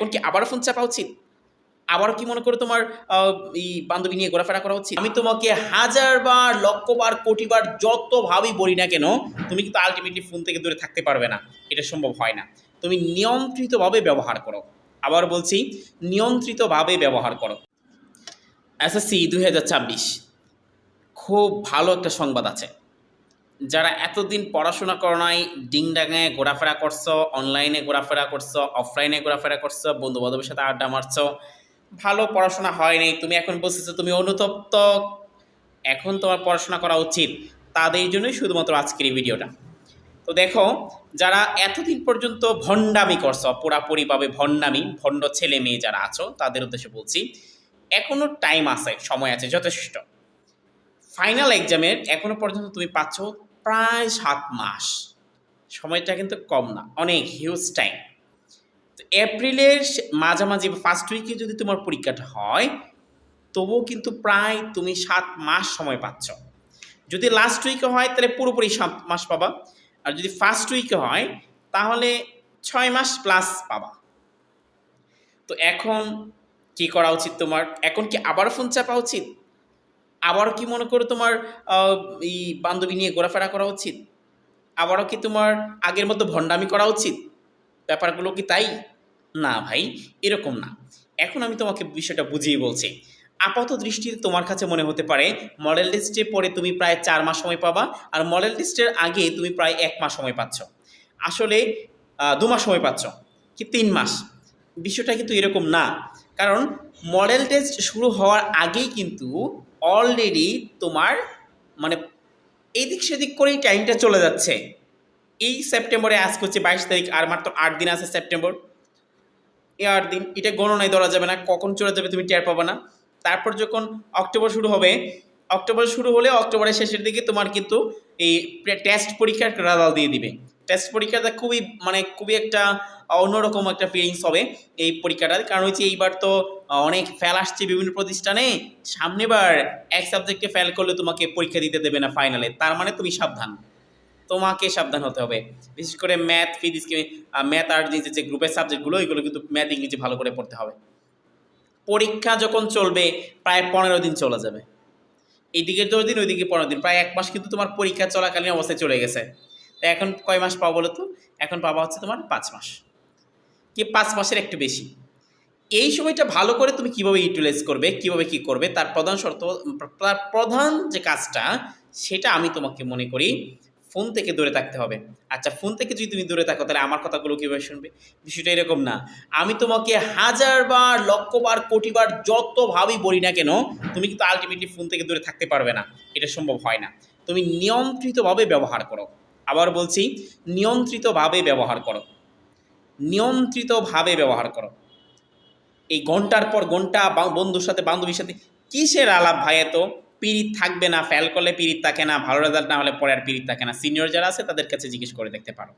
এখন কি আবারও ফোন চাপা উচিত আবারও কি মনে করো তোমার এই বান্ধবী নিয়ে ঘোরাফেরা করা উচিত আমি তোমাকে হাজার বার লক্ষ বার কোটি বার যতভাবেই বলি না কেন, তুমি কিন্তু আলটিমেটলি ফোন থেকে দূরে থাকতে পারবে না। এটা সম্ভব হয় না। তুমি নিয়ন্ত্রিতভাবে ব্যবহার করো। আবার বলছি, নিয়ন্ত্রিতভাবে ব্যবহার করো। এসএসসি দুই হাজার ছাব্বিশ। খুব ভালো একটা সংবাদ আছে। যারা এতদিন পড়াশোনা করো নাই, ডিংডাঙে ঘোরাফেরা করছ অনলাইনে ঘোরাফেরা করছ অফলাইনে ঘোরাফেরা করছ বন্ধু বান্ধবের সাথে আড্ডা মারছো, ভালো পড়াশোনা হয়নি তুমি এখন বলতেছো তুমি অনুতপ্ত। এখন তোমার পড়াশোনা করা উচিত। তাদের জন্যই শুধুমাত্র আজকের এই ভিডিওটা। তো দেখো, যারা এতদিন পর্যন্ত ভণ্ডামি করছ, পুরাপুরিভাবে ভণ্ডামি, ভণ্ড ছেলে মেয়ে যারা আছো, তাদের উদ্দেশ্যে বলছি এখনও টাইম আছে, সময় আছে, যথেষ্ট। ফাইনাল এক্সামের এখনও পর্যন্ত তুমি পাচ্ছ প্রায় সাত মাস। সময়টা কিন্তু কম না, অনেক হিউজ টাইম তো এপ্রিলের মাঝামাঝি ফার্স্ট উইকে যদি তোমার পরীক্ষাটা হয়, তবুও কিন্তু প্রায় তুমি সাত মাস সময় পাচ্ছ। যদি লাস্ট উইকে হয়, তাহলে পুরোপুরি সাত মাস পাবা। আর যদি ফার্স্ট উইকে হয়, তাহলে ছয় মাস প্লাস পাবা। তো এখন কি করা উচিত তোমার? এখন কি আবার ফোন চাপা উচিত? আবারও কি মনে করো তোমার এই বান্ধবী নিয়ে ঘোরাফেরা করা উচিত? আবারও কি তোমার আগের মতো ভণ্ডামি করা উচিত? ব্যাপারগুলো কি তাই? না ভাই, এরকম না। এখন আমি তোমাকে বিষয়টা বুঝিয়ে বলছি। আপাত দৃষ্টিতে তোমার কাছে মনে হতে পারে মডেল টেস্টে পরে তুমি প্রায় চার মাস সময় পাবা আর মডেল লিস্টের আগে তুমি প্রায় এক মাস সময় পাচ্ছ। আসলে দু মাস সময় পাচ্ছ, কি তিন মাস? বিষয়টা কিন্তু এরকম না। কারণ মডেল টেস্ট শুরু হওয়ার আগেই কিন্তু অলরেডি তোমার মানে এদিক সেদিক করেই টাইমটা চলে যাচ্ছে। এই সেপ্টেম্বরে আজকে হচ্ছে বাইশ তারিখ, আর মাত্র আট দিন আছে সেপ্টেম্বর এই আট দিন, এটা গণনায় ধরা যাবে না, কখন চলে যাবে তুমি টের পাবে না। তারপর যখন অক্টোবর শুরু হবে অক্টোবর শুরু হলে অক্টোবরের শেষের দিকে তোমার কিন্তু এই টেস্ট পরীক্ষার রেজাল্ট দিয়ে দিবে। টেস্ট পরীক্ষাটা খুবই মানে খুবই একটা, অন্যরকম একটা ফিলিংস হবে এই পরীক্ষাটা কারণ হচ্ছে এইবার তো অনেক ফেল আসছে বিভিন্ন প্রতিষ্ঠানে। সামনেবার এক সাবজেক্টে ফেল করলে তোমাকে পরীক্ষা দিতে দেবে না ফাইনালে তার মানে তুমি সাবধান। তোমাকে সাবধান হতে হবে। বিশেষ করে ম্যাথ ফিজিক্স ম্যাথ আর যে যে গ্রুপের সাবজেক্টগুলো এগুলো কিন্তু ম্যাথ ইংরেজি ভালো করে পড়তে হবে। পরীক্ষা যখন চলবে, প্রায় পনেরো দিন চলে যাবে। এইদিকে দশ দিন, ওইদিকে পনেরো দিন। প্রায় এক মাস কিন্তু তোমার পরীক্ষা চলাকালীন অবস্থায় চলে গেছে। তো এখন কয় মাস পাবো বলো তো? এখন পাবা হচ্ছে তোমার পাঁচ মাস। কি পাঁচ মাসের একটু বেশি। এই সময়টা ভালো করে তুমি কীভাবে ইউটিলাইজ করবে, কীভাবে কি করবে, তার প্রধান শর্ত, তার প্রধান যে কাজটা, সেটা আমি তোমাকে মনে করি ফোন থেকে দূরে থাকতে হবে। আচ্ছা ফোন থেকে যদি তুমি দূরে থাকো, তাহলে আমার কথাগুলো কীভাবে শুনবে? বিষয়টা এরকম না। আমি তোমাকে হাজার বার লক্ষ বার কোটি বার যতভাবেই বলি না কেন, তুমি কিন্তু আলটিমেটলি ফোন থেকে দূরে থাকতে পারবে না। এটা সম্ভব হয় না। তুমি নিয়ন্ত্রিতভাবে ব্যবহার করো। আবার বলছি, নিয়ন্ত্রিতভাবে ব্যবহার করো। নিয়ন্ত্রিতভাবে ব্যবহার করো। এই ঘণ্টার পর ঘণ্টা বন্ধুর সাথে, বান্ধবীর সাথে কিসের আলাপ ভাই এত? পিরিত থাকবে না, ফেল করলে পিরিত থাকে না, ভালো রেজাল্ট না হলে পরে আর পিরিত থাকে না। সিনিয়র যারা আছে তাদের কাছে জিজ্ঞেস করে দেখতে পারো।